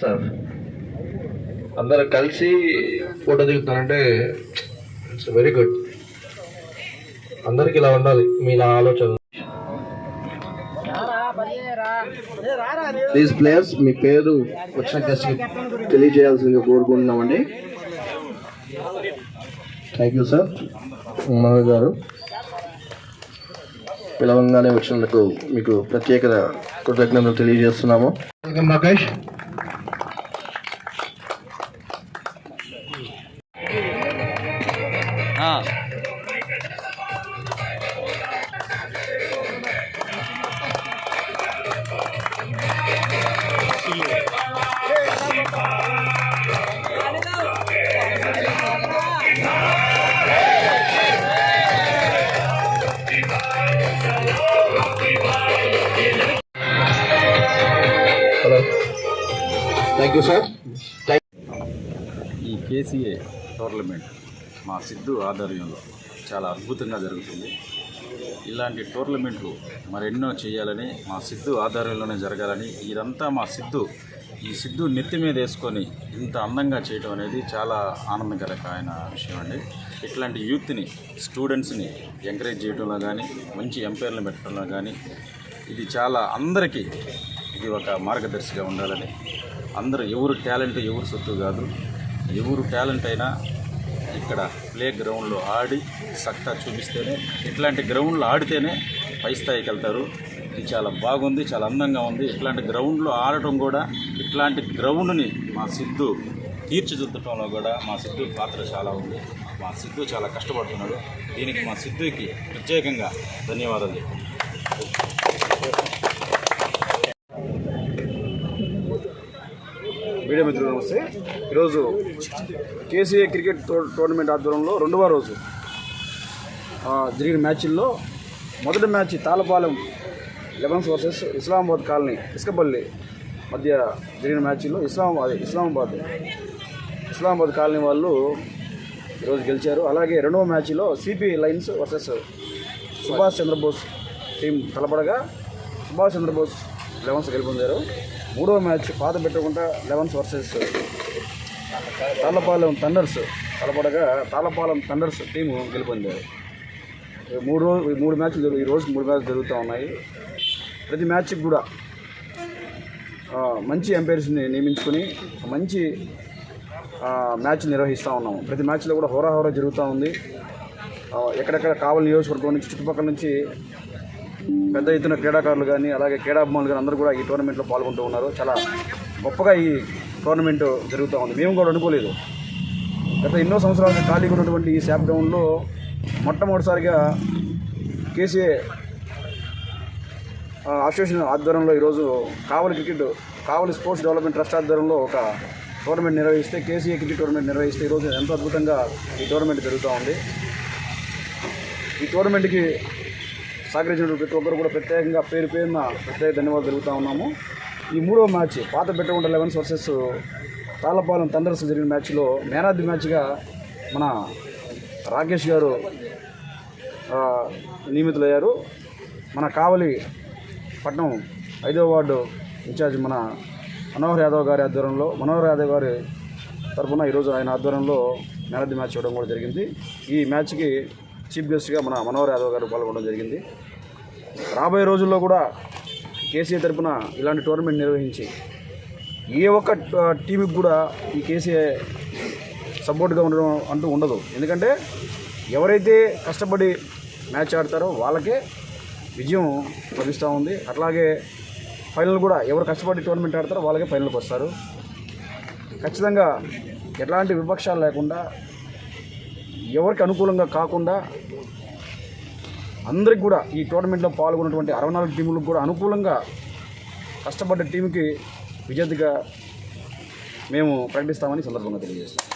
Sir అందరు కలిసి photo దిగుతారంటే ఇట్స్ వెరీ గుడ్ అందరికి ఇలా ఉండాలి మీ నా ఆలోచన. ప్లీజ్ ప్లేయర్స్ మీ పేరు వచ్చిన గెస్ట్ తెలియజేయాల్సిందిగా కోరుకుంటున్నామండి. థ్యాంక్ యూ సార్ మనోజ్ గారు పిలవంగానే వచ్చినందుకు మీకు ప్రత్యేక కృతజ్ఞతలు తెలియజేస్తున్నాము. Welcome Rakesh hello thank you sir ఈ కేసీఏ టోర్నమెంట్ మా సిద్ధు ఆధ్వర్యంలో చాలా అద్భుతంగా జరుగుతుంది. ఇలాంటి టోర్నమెంట్లు మరెన్నో చేయాలని మా సిద్ధు ఆధ్వర్యంలోనే జరగాలని ఇదంతా మా సిద్ధు ఈ సిద్ధు నెత్తి మీద వేసుకొని ఇంత అందంగా చేయడం అనేది చాలా ఆనందకరమైన విషయం అండి. ఇట్లాంటి యూత్ని స్టూడెంట్స్ని ఎంకరేజ్ చేయడంలో కానీ మంచి ఎంపైర్లు పెట్టడంలో కానీ ఇది చాలా అందరికీ ఇది ఒక మార్గదర్శిగా ఉండాలని. అందరూ ఎవరు టాలెంట్ ఎవరు సొత్తు కాదు. ఎవరు టాలెంట్ అయినా ఇక్కడ ప్లే గ్రౌండ్లో ఆడి సక్తా చూపిస్తేనే ఇట్లాంటి గ్రౌండ్లో ఆడితేనే పై స్థాయికి వెళ్తారు. ఇది చాలా బాగుంది చాలా అందంగా ఉంది. ఇట్లాంటి గ్రౌండ్లో ఆడటం కూడా ఇట్లాంటి గ్రౌండ్ని మా సిద్ధు తీర్చిదిద్దటంలో కూడా మా సిద్ధు పాత్ర చాలా ఉంది. మా సిద్ధు చాలా కష్టపడుతున్నాడు. దీనికి మా సిద్ధుకి ప్రత్యేకంగా ధన్యవాదాలు చెప్పండి మీడియా మిత్రులు నమస్తే. ఈరోజు కేసీఏ క్రికెట్ టో- టోర్నమెంట్ ఆధ్వర్యంలో రెండవ రోజు జరిగిన మ్యాచ్ల్లో మొదటి match Talapalem elevens versus Islamabad colony Isukapalli మధ్య జరిగిన మ్యాచ్లో ఇస్లామాబాద్ ఇస్లామాబాద్ ఇస్లామాబాద్ కాలనీ వాళ్ళు ఈరోజు గెలిచారు. అలాగే రెండవ మ్యాచ్లో CP lions versus Subhash Chandrabose team తలపడగా Subhash Chandrabose elevens గెలుపొందారు. మూడవ మ్యాచ్ పాత పెట్టకుండా లెవెన్స్ వర్సెస్ తాళ్ళపాలెం థండర్స్ తలపడగా తాళ్ళపాలెం థండర్స్ టీము గెలుపొందారు. ఈ మూడు రోజు ఈ మూడు మ్యాచ్లు జరుగు ఈ రోజు మూడు మ్యాచ్లు జరుగుతూ ఉన్నాయి. ప్రతి మ్యాచ్కి కూడా మంచి ఎంపైర్స్ని నియమించుకొని మంచి మ్యాచ్ నిర్వహిస్తూ ఉన్నాము. ప్రతి మ్యాచ్లో కూడా హోరాహోరా జరుగుతూ ఉంది. ఎక్కడెక్కడ కావలి నియోజకవర్గం నుంచి చుట్టుపక్కల నుంచి పెద్ద ఎత్తున క్రీడాకారులు కానీ అలాగే క్రీడాభిమానులు కానీ అందరూ కూడా ఈ టోర్నమెంట్లో పాల్గొంటూ ఉన్నారు. చాలా గొప్పగా ఈ టోర్నమెంట్ జరుగుతూ ఉంది. మేము కూడా అనుకోలేదు. గత ఎన్నో సంవత్సరాలుగా ఖాళీగా ఉన్నటువంటి ఈ శాప్ గ్రౌండ్లో మొట్టమొదటిసారిగా కేసీఏ అసోసియేషన్ ఆధ్వర్యంలో ఈరోజు Kavali cricket Kavali sports development trust ఆధ్వర్యంలో ఒక టోర్నమెంట్ నిర్వహిస్తే కేసీఏ క్రికెట్ టోర్నమెంట్ నిర్వహిస్తే ఈరోజు ఎంతో అద్భుతంగా ఈ టోర్నమెంట్ జరుగుతూ ఉంది. ఈ టోర్నమెంట్కి సహకరించిన ప్రతి ఒక్కరు కూడా ప్రత్యేకంగా పేరు పేరున ప్రత్యేక ధన్యవాదాలు తెలుపుతా ఉన్నాము. ఈ మూడో మ్యాచ్ పాత పెట్టకుండా లెవెన్స్ వర్సెస్ తాళ్ళపాలెం థండర్స్ జరిగిన మ్యాచ్లో మ్యాన్ ఆఫ్ ది మ్యాచ్గా మన రాకేష్ గారు నియమితులయ్యారు. మన కావలి పట్నం ఐదో వార్డు ఇన్ఛార్జ్ మన మనోహర్ యాదవ్ గారి ఆధ్వర్యంలో మనోహర్ యాదవ్ గారి తరఫున ఈరోజు ఆయన ఆధ్వర్యంలో మ్యాన్ ఆఫ్ ది మ్యాచ్ ఇవ్వడం కూడా జరిగింది. ఈ మ్యాచ్కి చీఫ్ గెస్ట్గా మన మనోహర్ యాదవ్ గారు పాల్గొనడం జరిగింది. రాబోయే రోజుల్లో కూడా కేసీఆర్ తరపున ఇలాంటి టోర్నమెంట్ నిర్వహించి ఏ ఒక్క ఆ, టీంకి కూడా ఈ కేసీఆర్ సపోర్ట్గా ఉండడం అంటూ ఉండదు. ఎందుకంటే ఎవరైతే కష్టపడి మ్యాచ్ ఆడతారో వాళ్ళకే విజయం లభిస్తూ ఉంది. అట్లాగే ఫైనల్ కూడా ఎవరు కష్టపడి టోర్నమెంట్ ఆడతారో వాళ్ళకే ఫైనల్కి వస్తారు. ఖచ్చితంగా ఎట్లాంటి విపక్షాలు లేకుండా ఎవరికి అనుకూలంగా కాకుండా అందరికి కూడా ఈ టోర్నమెంట్లో పాల్గొన్నటువంటి అరవై నాలుగు టీములకు కూడా అనుకూలంగా కష్టపడ్డ టీంకి విజేతగా మేము ప్రకటిస్తామని సందర్భంగా తెలియజేస్తాం